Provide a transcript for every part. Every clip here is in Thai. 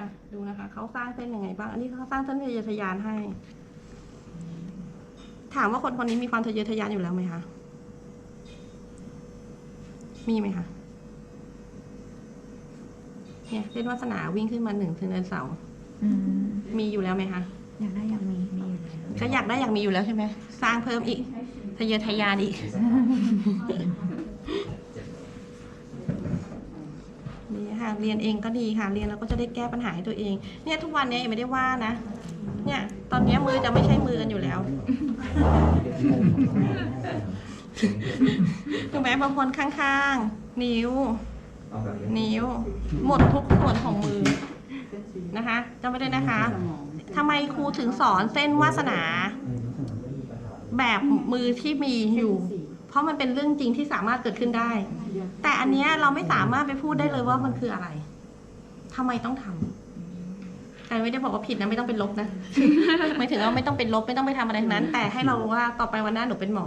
อะดูนะคะเขาสร้างเส้นยังไงบ้างอันนี้เขาสร้างเส้นทะเยอทะยานให้ ถามว่าคนคนนี้มีความทะเยอทะยานอยู่แล้วไหมคะมีไหมคะเนี่ยเส้นวาสนาวิ่งขึ้นมาหนึ่งถึงเนินเสาอืมมีอยู่แล้วไหมคะอยากได้อยากมีมีอยู่แล้วก็อยากได้อยากมีอยู่แล้วใช่ไหมสร้างเพิ่มอีกทะเยอทะยานอีก ดี ค่ะ เรียนเองก็ดีค่ะ เรียนแล้วก็จะได้แก้ปัญหาให้ตัวเอง เนี่ยทุกวันเนี้ยเอ็มไม่ได้ว่านะ เนี่ย ตอนนี้มือจะไม่ใช่มือกันอยู่แล้วถูกไหมบางคนข้างๆ นิ้ว นิ้ว หมดทุกส่วนของมือนะคะจำไว้ด้วยนะคะทำไมครูถึงสอนเส้นวาสนา แบบมือที่มีอยู่ เพราะมันเป็นเรื่องจริงที่สามารถเกิดขึ้นได้ แต่อันเนี้ยเราไม่สามารถไปพูดได้เลยว่ามันคืออะไรทำไมต้องทำแต่ไม่ได้บอกว่าผิดนะไม่ต้องเป็นลบนะหมายถึงว่าไม่ต้องเป็นลบไม่ต้องไปทำอะไรทั้งนั้น แต่ให้เรารู้ว่าต่อไปวันหน้าหนูเป็นหมอ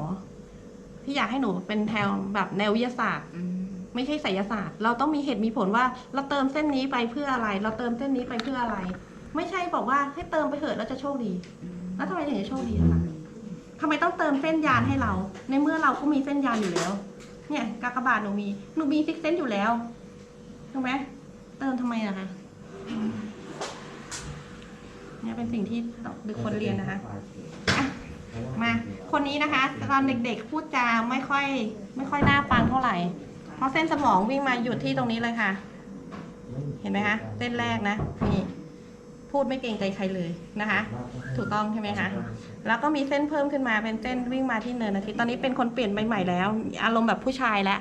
พี่อยากให้หนูเป็นแถวแบบแนววิทยาศาสตร์อืมไม่ใช่ไสยศาสตร์ เราต้องมีเหตุมีผลว่า เราเติมเส้นนี้ไปเพื่ออะไร เราเติมเส้นนี้ไปเพื่ออะไร ไม่ใช่บอกว่าให้เติมไปเถอะแล้วจะโชคดี แล้วทำไมถึงจะโชคดีล่ะคะ ทำไมต้องเติมเส้นยานให้เรา ในเมื่อเราก็มีเส้นยานอยู่แล้ว เนี่ยกากบาทหนูมีหนูมีซิกเซนอยู่แล้วถูกไหมเติมทำไมล่ะคะเนี่ยเป็นสิ่งที่ต้องคนเรียนนะคะมาคนนี้นะคะตอนเด็กๆพูดจาไม่ค่อย ไม่ค่อยน่าฟังเท่าไหร่ เพราะเส้นสมองวิ่งมาหยุดที่ตรงนี้เลยค่ะ เห็นไหมคะ เส้นแรกนะนี่ พูดไม่เกรงใจใครเลยนะคะ ถูกต้องใช่ไหมคะ แล้วก็มีเส้นเพิ่มขึ้นมาเป็นเส้นวิ่งมาที่เนินอาทิตย์ตอนนี้เป็นคนเปลี่ยนใหม่ๆแล้ว อารมณ์แบบผู้ชายแล้ว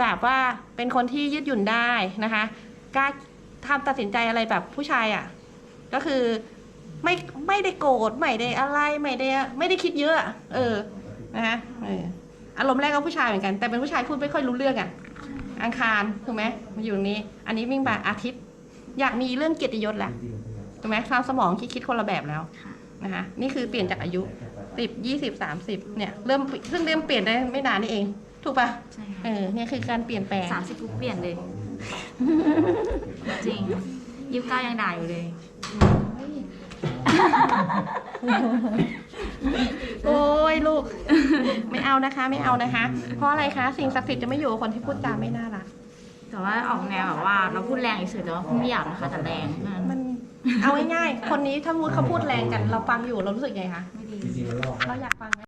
แบบว่าเป็นคนที่ยืดหยุ่นได้นะคะกล้าทำตัดสินใจอะไรแบบผู้ชายอะ่ะ ก็คือไม่ไม่ได้โกรธไม่ได้อะไรไม่ได้ไม่ได้คิดเยอะอะเออนะคะเอออารมณ์แรกก็ผู้ชายเหมือนกัน แต่เป็นผู้ชายพูดไม่ค่อยรู้เรื่องอะ่ะอังคารถูกไหมมาอยู่ตรงนี้ อันนี้วิ่งมาอาทิตย์ อยากมีเรื่องเกียรติยศแหละ ถูกไหมทางสมองคิดคิดคนละแบบแล้วค่ะนะคะนี่คือเปลี่ยนจากอายุสิบยี่สิบสามสิบเนี่ยเริ่มเพิ่งเริ่มเปลี่ยนได้ไม่นานนี่เอง ถูกปะใช่เอค่ะอเนี่ยคือการเปลี่ยนแปลงสามสิบปุ๊บเปลี่ยนเลย จริงยี่สิบเก้ายังด่าอยู่เลย โอ้ยลูก ไม่เอานะคะ ไม่เอานะคะ เพราะอะไรคะ สิ่งศักดิ์สิทธิ์จะไม่อยู่กับคนที่พูดจาไม่น่ารักแต่ว่าออกแนวแบบว่า เราพูดแรงเฉยๆแต่ว่าไม่อยากนะคะแต่แรงเท่านั้นมัน เอาง่ายๆ คนนี้ถ้าพูดเขาพูดแรงกัน เราฟังอยู่เรารู้สึกไงคะ ไม่ดี จริงๆมันลอกเราอยากฟังไหม